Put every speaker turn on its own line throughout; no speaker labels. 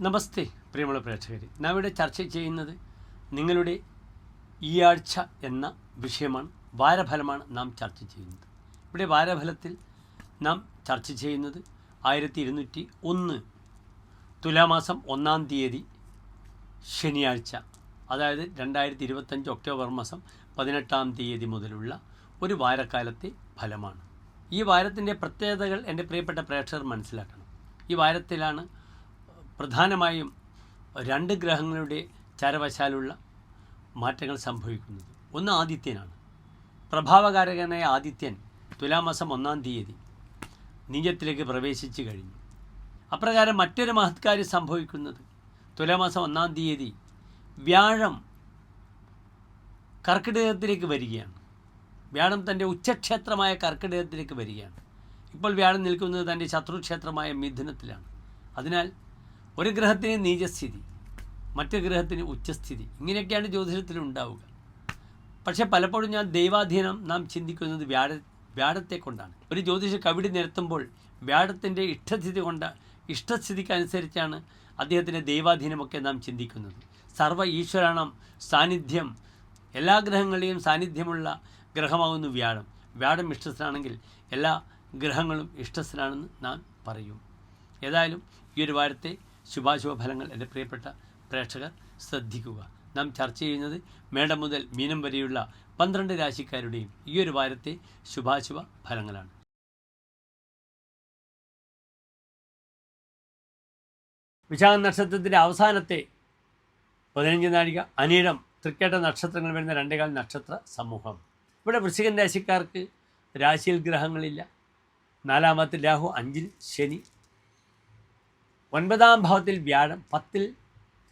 നമസ്തേ പ്രിയമുള്ള പ്രേക്ഷകർ നാം ഇവിടെ ചർച്ച ചെയ്യുന്നത് നിങ്ങളുടെ ഈ ആഴ്ച എന്ന വിഷയമാണ്. വാരഫലമാണ് നാം ചർച്ച ചെയ്യുന്നത്. ഇവിടെ വാരഫലത്തിൽ നാം ചർച്ച ചെയ്യുന്നത് ആയിരത്തി ഇരുന്നൂറ്റി ഒന്ന് തുലാമാസം ഒന്നാം തീയതി ശനിയാഴ്ച അതായത് രണ്ടായിരത്തി ഇരുപത്തഞ്ച് ഒക്ടോബർ മാസം പതിനെട്ടാം തീയതി മുതലുള്ള ഒരു വാരക്കാലത്തെ ഫലമാണ്. ഈ വാരത്തിന്റെ പ്രത്യേകതകൾ എന്റെ പ്രിയപ്പെട്ട പ്രേക്ഷകർ മനസ്സിലാക്കണം. ഈ വാരത്തിലാണ് പ്രധാനമായും രണ്ട് ഗ്രഹങ്ങളുടെ ചരവശാലുള്ള മാറ്റങ്ങൾ സംഭവിക്കുന്നത്. ഒന്ന് ആദിത്യനാണ്. പ്രഭാവകാരകനായ ആദിത്യൻ തുലാമാസം ഒന്നാം തീയതി നീചത്തിലേക്ക് പ്രവേശിച്ചു കഴിഞ്ഞു. അപ്രകാരം മറ്റൊരു മഹത്കാര്യം സംഭവിക്കുന്നത് തുലാമാസം ഒന്നാം തീയതി വ്യാഴം കർക്കിടകത്തിലേക്ക് വരികയാണ്. വ്യാഴം തന്റെ ഉച്ചക്ഷേത്രമായ കർക്കിടകത്തിലേക്ക് വരികയാണ്. ഇപ്പോൾ വ്യാഴം നിൽക്കുന്നത് തന്റെ ശത്രുക്ഷേത്രമായ മിഥുനത്തിലാണ്. അതിനാൽ ഒരു ഗ്രഹത്തിന് നീചസ്ഥിതി മറ്റു ഗ്രഹത്തിന് ഉച്ചസ്ഥിതി. ഇങ്ങനെയൊക്കെയാണ് ജ്യോതിഷത്തിൽ ഉണ്ടാവുക. പക്ഷെ പലപ്പോഴും ഞാൻ ദൈവാധീനം നാം ചിന്തിക്കുന്നത് വ്യാഴ വ്യാഴത്തെ കൊണ്ടാണ് ഒരു ജ്യോതിഷ കവിടി നിരത്തുമ്പോൾ വ്യാഴത്തിന്റെ ഇഷ്ടസ്ഥിതി കൊണ്ട് ഇഷ്ടസ്ഥിതിക്ക് അനുസരിച്ചാണ് അദ്ദേഹത്തിന്റെ ദൈവാധീനമൊക്കെ നാം ചിന്തിക്കുന്നത്. സർവ ഈശ്വരാണം സാന്നിധ്യം എല്ലാ ഗ്രഹങ്ങളുടെയും സാന്നിധ്യമുള്ള ഗ്രഹമാകുന്നു വ്യാഴം. വ്യാഴം ഇഷ്ടസ്ഥനാണെങ്കിൽ എല്ലാ ഗ്രഹങ്ങളും ഇഷ്ടസ്ഥനാണെന്ന് നാം പറയും. ഏതായാലും ഈ ഒരു വാരത്തെ ശുഭാശുഭ ഫലങ്ങൾ എന്റെ പ്രിയപ്പെട്ട പ്രേക്ഷകർ ശ്രദ്ധിക്കുക. നാം ചർച്ച ചെയ്യുന്നത് മേടം മുതൽ മീനം വരെയുള്ള പന്ത്രണ്ട് രാശിക്കാരുടെയും ഈ ഒരു വാരത്തെ ശുഭാശുഭ ഫലങ്ങളാണ് വിശാഖ നക്ഷത്രത്തിന്റെ അവസാനത്തെ പതിനഞ്ച് നാഴിക അനീഴം തൃക്കേട്ട നക്ഷത്രങ്ങൾ വരുന്ന രണ്ടേകാൽ നക്ഷത്ര സമൂഹം. ഇവിടെ വൃശ്ചികൻ രാശിക്കാർക്ക് രാശിയിൽ ഗ്രഹങ്ങളില്ല. നാലാമത്തെ രാഹു അഞ്ചിൽ ശനി ഒൻപതാം ഭാവത്തിൽ വ്യാഴം പത്തിൽ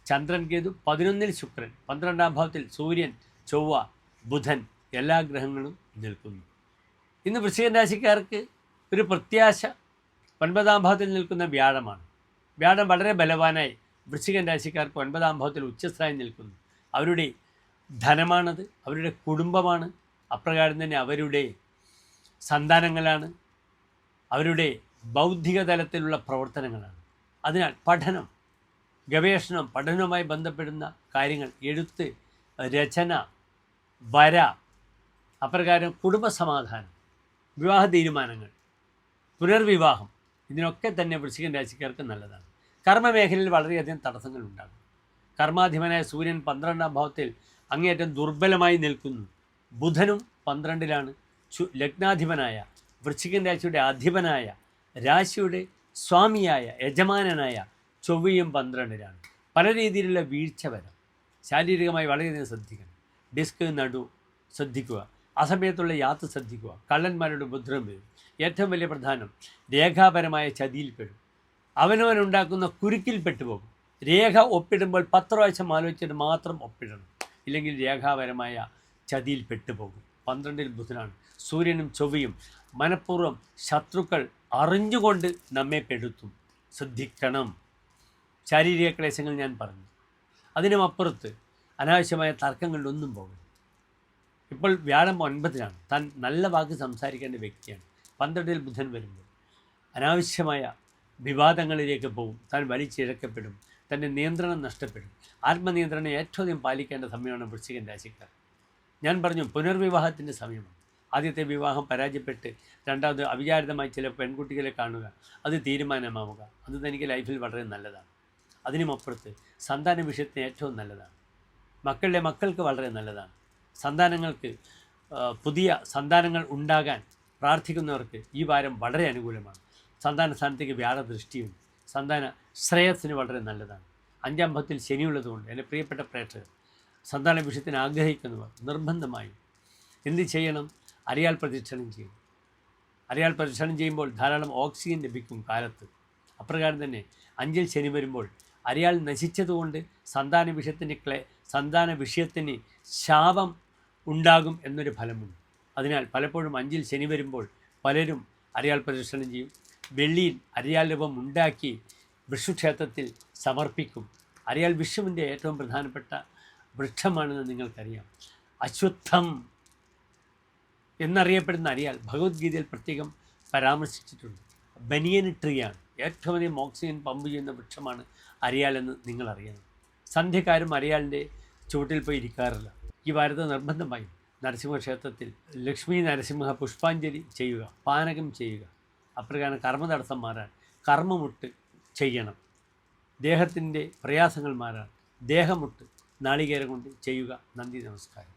ചന്ദ്രൻ കേതു പതിനൊന്നിൽ ശുക്രൻ പന്ത്രണ്ടാം ഭാവത്തിൽ സൂര്യൻ ചൊവ്വ ബുധൻ. എല്ലാ ഗ്രഹങ്ങളും നിൽക്കുന്നു. ഇന്ന് വൃശ്ചിക രാശിക്കാർക്ക് ഒരു പ്രത്യാശ ഒൻപതാം ഭാവത്തിൽ നിൽക്കുന്ന വ്യാഴമാണ്. വ്യാഴം വളരെ ബലവാനായി വൃശ്ചിക രാശിക്കാർക്ക് ഒൻപതാം ഭാവത്തിൽ ഉച്ചസ്ഥായി നിൽക്കുന്നു. അവരുടെ ധനമാണത് അവരുടെ കുടുംബമാണ് അപ്രകാരം തന്നെ അവരുടെ സന്താനങ്ങളാണ് അവരുടെ ബൗദ്ധിക തലത്തിലുള്ള പ്രവർത്തനങ്ങളാണ്. അതിനാൽ പഠനം ഗവേഷണം പഠനവുമായി ബന്ധപ്പെടുന്ന കാര്യങ്ങൾ എഴുത്ത് രചന വര അപ്രകാരം കുടുംബസമാധാനം വിവാഹ തീരുമാനങ്ങൾ പുനർവിവാഹം ഇതിനൊക്കെ തന്നെ വൃശ്ചികൻ രാശിക്കാർക്ക് നല്ലതാണ്. കർമ്മമേഖലയിൽ വളരെയധികം തടസ്സങ്ങൾ ഉണ്ടാകും. കർമാധിപനായ സൂര്യൻ പന്ത്രണ്ടാം ഭാവത്തിൽ അങ്ങേയറ്റം ദുർബലമായി നിൽക്കുന്നു. ബുധനും പന്ത്രണ്ടിലാണ് ലഗ്നാധിപനായ വൃശ്ചികൻ രാശിയുടെ അധിപനായ രാശിയുടെ സ്വാമിയായ യജമാനനായ ചൊവ്വയും പന്ത്രണ്ടിലാണ് പല രീതിയിലുള്ള വീഴ്ച വരാം. ശാരീരികമായി വളരെയധികം ശ്രദ്ധിക്കണം. ഡിസ്ക് നടു ശ്രദ്ധിക്കുക. ആ സമയത്തുള്ള യാത്ര ശ്രദ്ധിക്കുക. കള്ളന്മാരുടെ ഉപദ്രവം വരും. ഏറ്റവും വലിയ പ്രധാനം രേഖാപരമായ ചതിയിൽപ്പെടും അവനവനുണ്ടാക്കുന്ന കുരുക്കിൽ പെട്ടുപോകും. രേഖ ഒപ്പിടുമ്പോൾ പത്ത് പ്രാവശ്യം ആലോചിച്ചിട്ട് മാത്രം ഒപ്പിടണം. ഇല്ലെങ്കിൽ രേഖാപരമായ ചതിയിൽ പെട്ടുപോകും. പന്ത്രണ്ടിൽ ബുധനാണ്. സൂര്യനും ചൊവ്വയും മനഃപൂർവം ശത്രുക്കൾ അറിഞ്ഞുകൊണ്ട് നമ്മെ പെടുത്തും ശ്രദ്ധിക്കണം. ശാരീരിക ക്ലേശങ്ങൾ ഞാൻ പറഞ്ഞു. അതിനും അപ്പുറത്ത് അനാവശ്യമായ തർക്കങ്ങളിലൊന്നും പോകരുത്. ഇപ്പോൾ വ്യാഴം ഒൻപതിനാണ്. താൻ നല്ല വാക്ക് സംസാരിക്കേണ്ട വ്യക്തിയാണ്. പന്ത്രണ്ടിൽ ബുധൻ വരുമ്പോൾ അനാവശ്യമായ വിവാദങ്ങളിലേക്ക് പോകും താൻ വലിച്ചിഴക്കപ്പെടും. തന്റെ നിയന്ത്രണം നഷ്ടപ്പെടും. ആത്മനിയന്ത്രണം ഏറ്റവും പാലിക്കേണ്ട സമയമാണ് വൃശ്ചികൻ രാശിക്കാർ. ഞാൻ പറഞ്ഞു പുനർവിവാഹത്തിന്റെ സമയമാണ്. ആദ്യത്തെ വിവാഹം പരാജയപ്പെട്ട് രണ്ടാമത് അവിചാരിതമായി ചില പെൺകുട്ടികളെ കാണുക അത് തീരുമാനമാവുക. അത് തനിക്ക് ലൈഫിൽ വളരെ നല്ലതാണ്. അതിനുമപ്പുറത്ത് സന്താന വിഷയത്തിന് ഏറ്റവും നല്ലതാണ്. മക്കളുടെ മക്കൾക്ക് വളരെ നല്ലതാണ്. സന്താനങ്ങൾക്ക് പുതിയ സന്താനങ്ങൾ ഉണ്ടാകാൻ പ്രാർത്ഥിക്കുന്നവർക്ക് ഈ വാരം വളരെ അനുകൂലമാണ്. സന്താന സ്ഥാനത്തേക്ക് വ്യാഴദൃഷ്ടിയുണ്ട് സന്താന ശ്രേയസ്സിന് വളരെ നല്ലതാണ്. അഞ്ചാം ഭത്തിൽ ശനിയുള്ളതുകൊണ്ട് എന്റെ പ്രിയപ്പെട്ട പ്രേക്ഷകർ സന്താന വിഷയത്തിന് ആഗ്രഹിക്കുന്നവർ നിർബന്ധമായും എന്ത് ചെയ്യണം? അരിയാൽ പ്രദക്ഷിണം ചെയ്യും. അരയാൾ പ്രദക്ഷിണം ചെയ്യുമ്പോൾ ധാരാളം ഓക്സിജൻ ലഭിക്കും കാലത്ത്. അപ്രകാരം തന്നെ അഞ്ചിൽ ശനി വരുമ്പോൾ അരയാൾ നശിച്ചതുകൊണ്ട് സന്താന വിഷയത്തിന് ക്ലേ സന്താന വിഷയത്തിന് ശാപം ഉണ്ടാകും എന്നൊരു ഫലമുണ്ട്. അതിനാൽ പലപ്പോഴും അഞ്ചിൽ ശനി വരുമ്പോൾ പലരും അരയാൾ പ്രദക്ഷിണം ചെയ്യും. വെള്ളിയിൽ അരയാൽ രൂപം ഉണ്ടാക്കി വിഷുക്ഷേത്രത്തിൽ സമർപ്പിക്കും. അരയാൽ വിഷുവിന്റെ ഏറ്റവും പ്രധാനപ്പെട്ട വൃക്ഷമാണെന്ന് നിങ്ങൾക്കറിയാം. അശ്വത്ഥം എന്നറിയപ്പെടുന്ന അരിയാൽ ഭഗവത്ഗീതയിൽ പ്രത്യേകം പരാമർശിച്ചിട്ടുണ്ട്. ബനിയൻ ട്രീയാണ് ഏറ്റവും അധികം ഓക്സിജൻ പമ്പ് ചെയ്യുന്ന വൃക്ഷമാണ് അരിയാലെന്ന് നിങ്ങൾ അറിയണം സന്ധ്യക്കാരും അരിയാലിന്റെ ചുവട്ടിൽ പോയി ഇരിക്കാറില്ല. ഈ വാരത്ത് നിർബന്ധമായും നരസിംഹ ക്ഷേത്രത്തിൽ ലക്ഷ്മി നരസിംഹ പുഷ്പാഞ്ജലി ചെയ്യുക പാനകം ചെയ്യുക. അപ്രകാരം കർമ്മതടസ്സം മാറാൻ കർമ്മമുട്ട് ചെയ്യണം. ദേഹത്തിന്റെ പ്രയാസങ്ങൾ മാറാൻ ദേഹമുട്ട് നാളികേരം കൊണ്ട് ചെയ്യുക. നന്ദി നമസ്കാരം.